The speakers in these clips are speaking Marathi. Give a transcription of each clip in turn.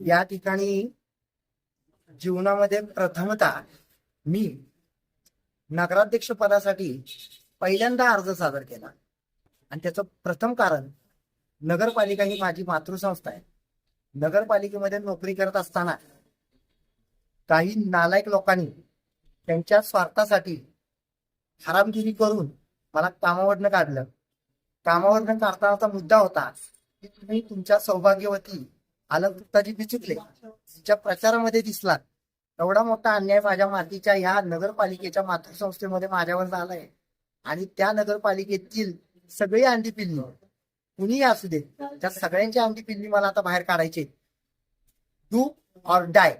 या ठिकाणी जीवनामध्ये प्रथमतः मी नगराध्यक्ष पदासाठी पहिल्यांदा अर्ज सादर केला. आणि त्याचं प्रथम कारण नगरपालिका ही माझी मातृसंस्था आहे. नगरपालिकेमध्ये नोकरी करत असताना काही नालायक लोकांनी त्यांच्या स्वार्थासाठी हरामगिरी करून मला कामावरनं काढलं. कामावरनं काढतानाचा मुद्दा होता की तुम्ही तुमच्या सौभाग्यवती अलगताजी बिचुकले यांच्या प्रचारामध्ये दिसला एवढा मोठा अन्याय माझ्या मातीच्या ह्या नगरपालिकेच्या मातृसंस्थेमध्ये माझ्यावर झालाय. आणि त्या नगरपालिकेतील सगळी अंडी पिल्ली कुणीही असू दे त्या सगळ्यांची अंडी पिल्ली मला आता बाहेर काढायची डू ऑर डाय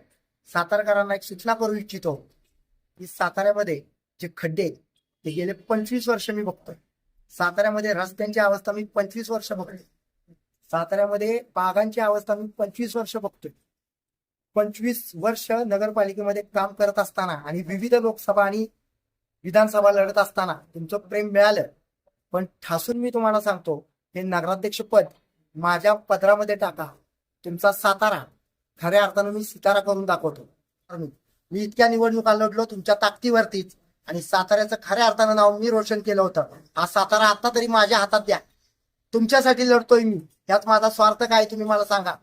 सातारकरांना एक सूचना करू इच्छितो. की साताऱ्यामध्ये जे खड्डे आहेत, ते गेले पंचवीस वर्ष मी बघतोय. साताऱ्यामध्ये रस्त्यांची अवस्था मी पंचवीस वर्ष बघतोय. साताऱ्यामध्ये बागांची अवस्था मी पंचवीस वर्ष बघतोय. पंचवीस वर्ष नगरपालिकेमध्ये काम करत असताना आणि विविध लोकसभा आणि विधानसभा लढत असताना तुमचं प्रेम मिळालं. पण ठासून मी तुम्हाला सांगतो हे नगराध्यक्ष पद माझ्या पदरामध्ये टाका. तुमचा सातारा. खऱ्या अर्थानं मी सितारा करून दाखवतो. मी इतक्या निवडणुका लढलो तुमच्या ताकदीवरतीच आणि साताऱ्याचं खऱ्या अर्थानं नाव मी रोशन केलं होतं. हा सातारा आता तरी माझ्या हातात द्या. तुमच्यासाठी लढतोय मी. यात माझा स्वार्थ काय तुम्ही मला सांगा.